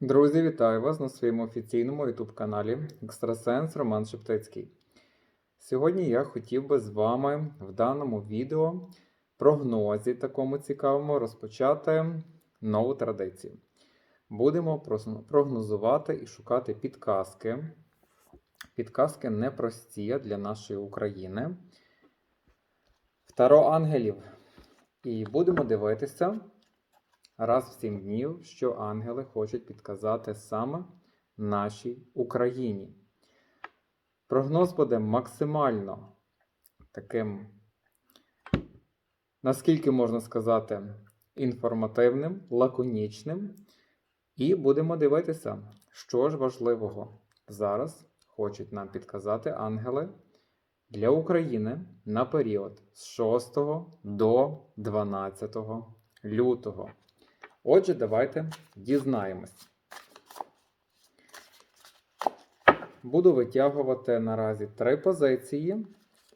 Друзі, вітаю вас на своєму офіційному YouTube каналі Екстрасенс Роман Шептицький. Сьогодні я хотів би з вами в даному відео прогнозі такому цікавому розпочати нову традицію. Будемо прогнозувати і шукати підказки. Підказки непрості для нашої України. Таро ангелів. І будемо дивитися раз в сім днів, що ангели хочуть підказати саме нашій Україні. Прогноз буде максимально таким, наскільки можна сказати, інформативним, лаконічним. І будемо дивитися, що ж важливого зараз хочуть нам підказати ангели для України на період з 6 до 12 лютого. Отже, давайте дізнаємось. Буду витягувати наразі три позиції,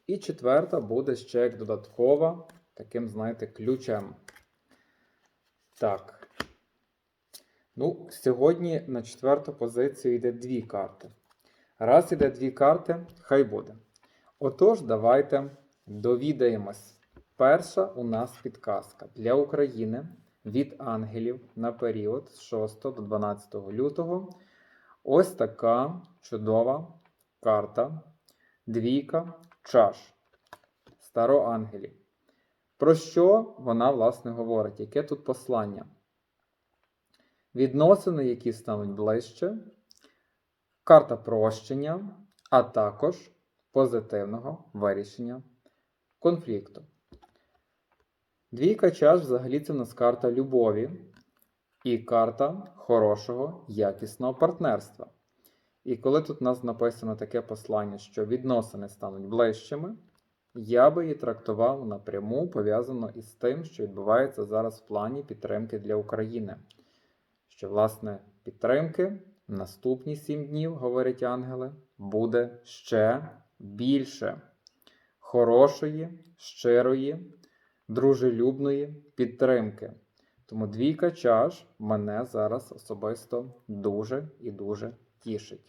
і четверта буде ще як додаткова, таким, знаєте, ключем. Так. Ну, сьогодні на четверту позицію йде дві карти. Раз іде дві карти, хай буде. Отож, давайте довідаємось. Перша у нас підказка для України від ангелів на період з 6 до 12 лютого. Ось така чудова карта. Двійка чаш староангелів. Про що вона, власне, говорить? Яке тут послання? Відносини, які стануть ближче, карта прощення, а також позитивного вирішення конфлікту. Двійка чаш взагалі це в нас карта любові і карта хорошого, якісного партнерства. І коли тут у нас написано таке послання, що відносини стануть ближчими, я би її трактував напряму пов'язано із тим, що відбувається зараз в плані підтримки для України. Що, власне, підтримки наступні сім днів, говорять ангели, буде ще більше хорошої, щирої дружелюбної підтримки. Тому двійка чаш мене зараз особисто дуже і дуже тішить.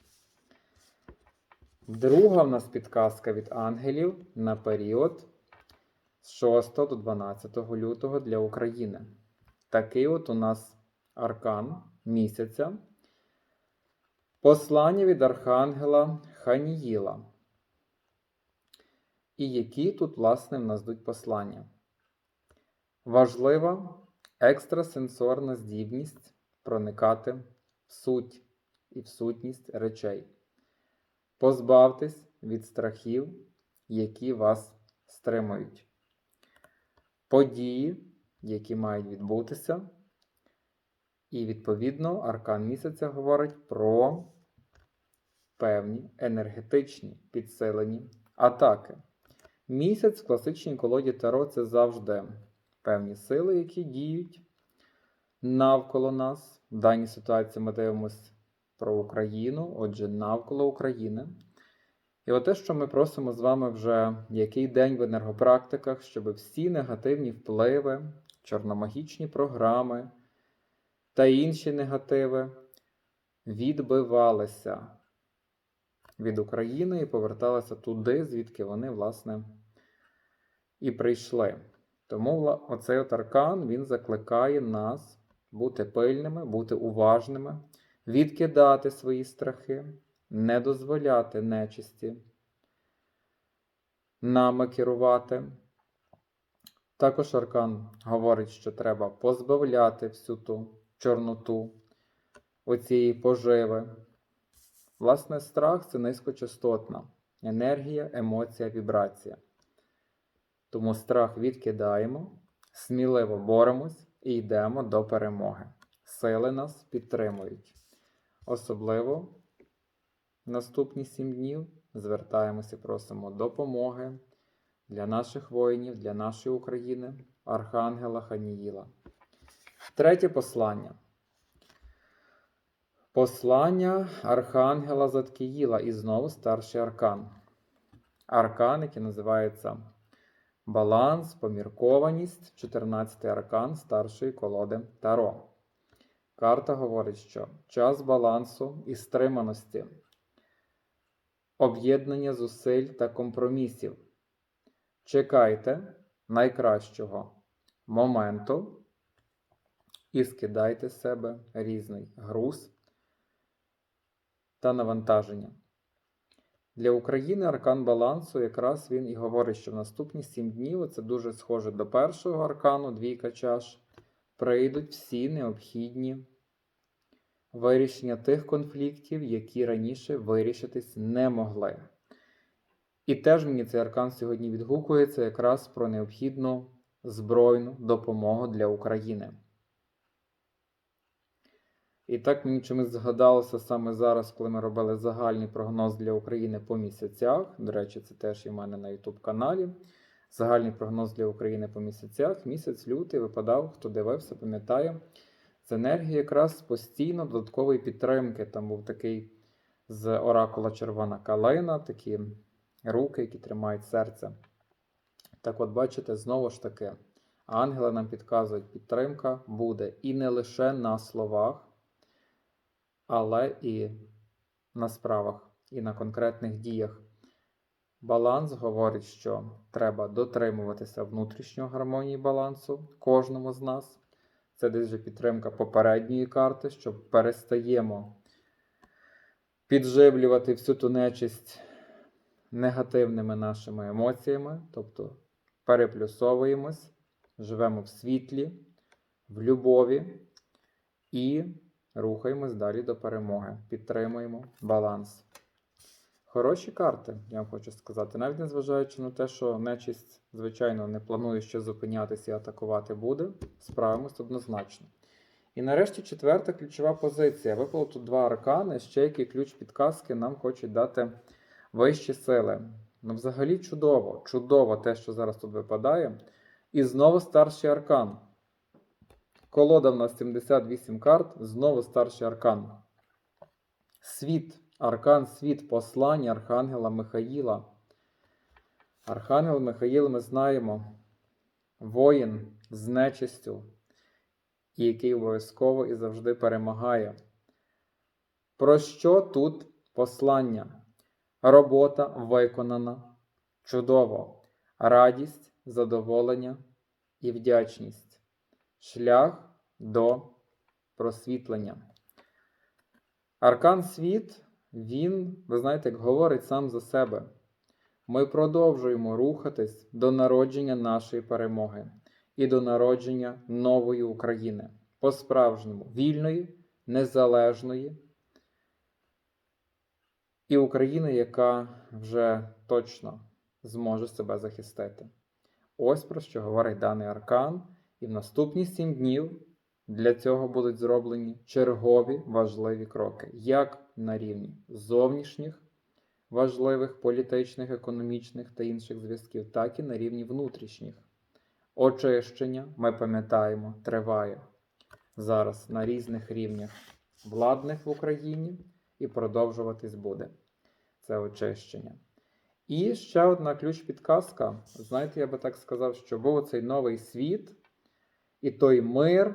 Друга в нас підказка від ангелів на період з 6 до 12 лютого для України. Такий от у нас аркан місяця. Послання від архангела Ханіїла. І які тут, власне, в нас йдуть послання? Важлива екстрасенсорна здібність проникати в суть і в сутність речей. Позбавтесь від страхів, які вас стримують. Події, які мають відбутися. І, відповідно, аркан місяця говорить про певні енергетичні підсилені атаки. Місяць в класичній колоді Таро це завжди певні сили, які діють навколо нас. В даній ситуації ми дивимося про Україну, отже, навколо України. І от те, що ми просимо з вами вже який день в енергопрактиках, щоб всі негативні впливи, чорномагічні програми та інші негативи відбивалися від України і поверталися туди, звідки вони, власне, і прийшли. Тому оцей от аркан він закликає нас бути пильними, бути уважними, відкидати свої страхи, не дозволяти нечисті нами керувати. Також аркан говорить, що треба позбавляти всю ту чорноту оцієї поживи. Власне, страх це низькочастотна енергія, емоція, вібрація. Тому страх відкидаємо, сміливо боремось і йдемо до перемоги. Сили нас підтримують. Особливо наступні сім днів звертаємося, просимо допомоги для наших воїнів, для нашої України, Архангела Ханіїла. Третє послання. Послання Архангела Заткіїла і знову старший аркан. Аркан, який називається Баланс, поміркованість, 14 аркан старшої колоди Таро. Карта говорить, що час балансу і стриманості, об'єднання зусиль та компромісів. Чекайте найкращого моменту і скидайте себе різний груз та навантаження. Для України аркан балансу якраз він і говорить, що в наступні 7 днів це дуже схоже до першого аркану, двійка чаш, прийдуть всі необхідні вирішення тих конфліктів, які раніше вирішитись не могли. І теж мені цей аркан сьогодні відгукується якраз про необхідну збройну допомогу для України. І так мені чомусь згадалося саме зараз, коли ми робили загальний прогноз для України по місяцях. До речі, це теж і в мене на YouTube каналі. Загальний прогноз для України по місяцях. Місяць лютий випадав, хто дивився, пам'ятає. З енергії якраз постійно додаткової підтримки. Там був такий з оракула червона калина, такі руки, які тримають серце. Так от, бачите, знову ж таки, ангели нам підказують, підтримка буде і не лише на словах, але і на справах, і на конкретних діях. Баланс говорить, що треба дотримуватися внутрішнього гармонії балансу кожному з нас. Це десь вже підтримка попередньої карти, що перестаємо підживлювати всю ту нечисть негативними нашими емоціями, тобто переплюсовуємось, живемо в світлі, в любові і рухаємось далі до перемоги. Підтримуємо баланс. Хороші карти, я вам хочу сказати, навіть незважаючи на те, що нечисть, звичайно, не планує ще зупинятися і атакувати буде, справимось однозначно. І нарешті четверта ключова позиція. Випало тут два аркани, ще який ключ підказки нам хочуть дати вищі сили. Ну, взагалі чудово, чудово те, що зараз тут випадає. І знову старший аркан. Колода в нас 78 карт, знову старший аркан. Світ. Аркан світ послання Архангела Михаїла. Архангел Михаїл ми знаємо, воїн з нечистю, який обов'язково і завжди перемагає. Про що тут послання? Робота виконана чудово. Радість, задоволення і вдячність. Шлях до просвітлення. Аркан світ, він, ви знаєте, як говорить сам за себе. Ми продовжуємо рухатись до народження нашої перемоги і до народження нової України по-справжньому вільної, незалежної і України, яка вже точно зможе себе захистити. Ось про що говорить даний аркан, і в наступні сім днів для цього будуть зроблені чергові важливі кроки, як на рівні зовнішніх важливих політичних, економічних та інших зв'язків, так і на рівні внутрішніх. Очищення, ми пам'ятаємо, триває зараз на різних рівнях владних в Україні і продовжуватись буде це очищення. І ще одна ключ-підказка. Знаєте, я би так сказав, що був цей новий світ і той мир,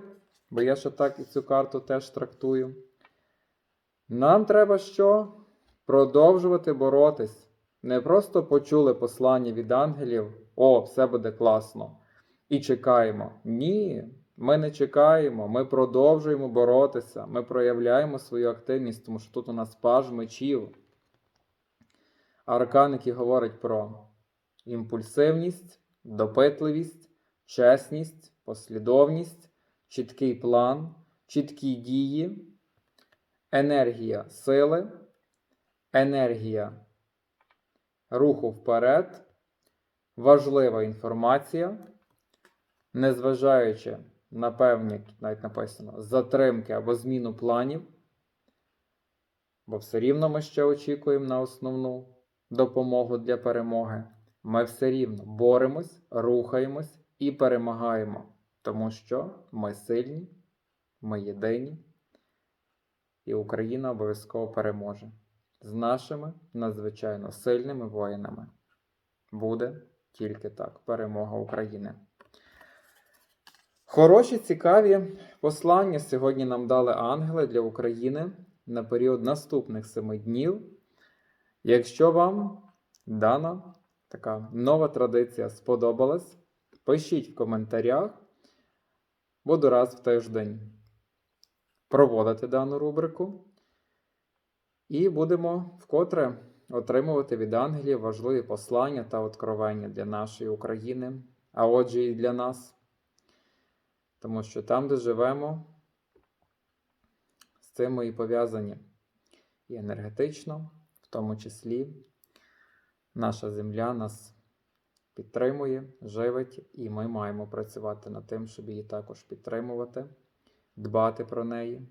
бо я ще так і цю карту теж трактую. Нам треба що? Продовжувати боротись. Не просто почули послання від ангелів, о, все буде класно. І чекаємо. Ні, ми не чекаємо, ми продовжуємо боротися, ми проявляємо свою активність, тому що тут у нас паж мечів. Аркан, який говорить про імпульсивність, допитливість, чесність, послідовність, чіткий план, чіткі дії, енергія сили, енергія руху вперед, важлива інформація, незважаючи на певні, навіть написано, затримки або зміну планів, бо все рівно ми ще очікуємо на основну допомогу для перемоги. Ми все рівно боремось, рухаємось і перемагаємо, тому що ми сильні, ми єдині, і Україна обов'язково переможе з нашими надзвичайно сильними воїнами. Буде тільки так перемога України. Хороші, цікаві послання сьогодні нам дали ангели для України на період наступних семи днів. Якщо вам дана така нова традиція сподобалась, пишіть в коментарях. Буду раз в тиждень проводити дану рубрику. І будемо вкотре отримувати від ангелів важливі послання та откровення для нашої України, а отже, і для нас. Тому що там, де живемо, з цим ми і пов'язані і енергетично, в тому числі наша земля нас підтримує, живить, і ми маємо працювати над тим, щоб її також підтримувати, дбати про неї.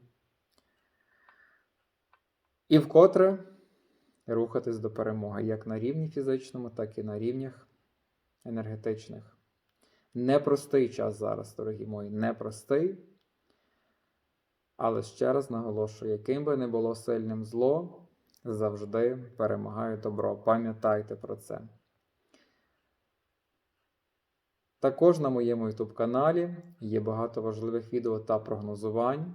І вкотре рухатись до перемоги як на рівні фізичному, так і на рівнях енергетичних. Непростий час зараз, дорогі мої, непростий. Але ще раз наголошую, яким би не було сильним зло, завжди перемагає добро. Пам'ятайте про це. Також на моєму YouTube каналі є багато важливих відео та прогнозувань.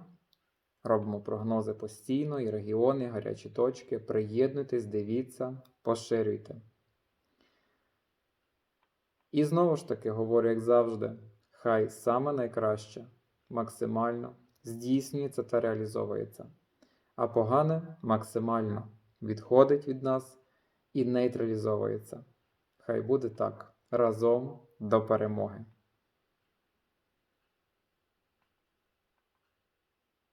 Робимо прогнози постійно, і регіони, гарячі точки. Приєднуйтесь, дивіться, поширюйте. І знову ж таки говорю, як завжди, хай саме найкраще максимально здійснюється та реалізовується, а погане максимально відходить від нас і нейтралізовується. Хай буде так разом до перемоги.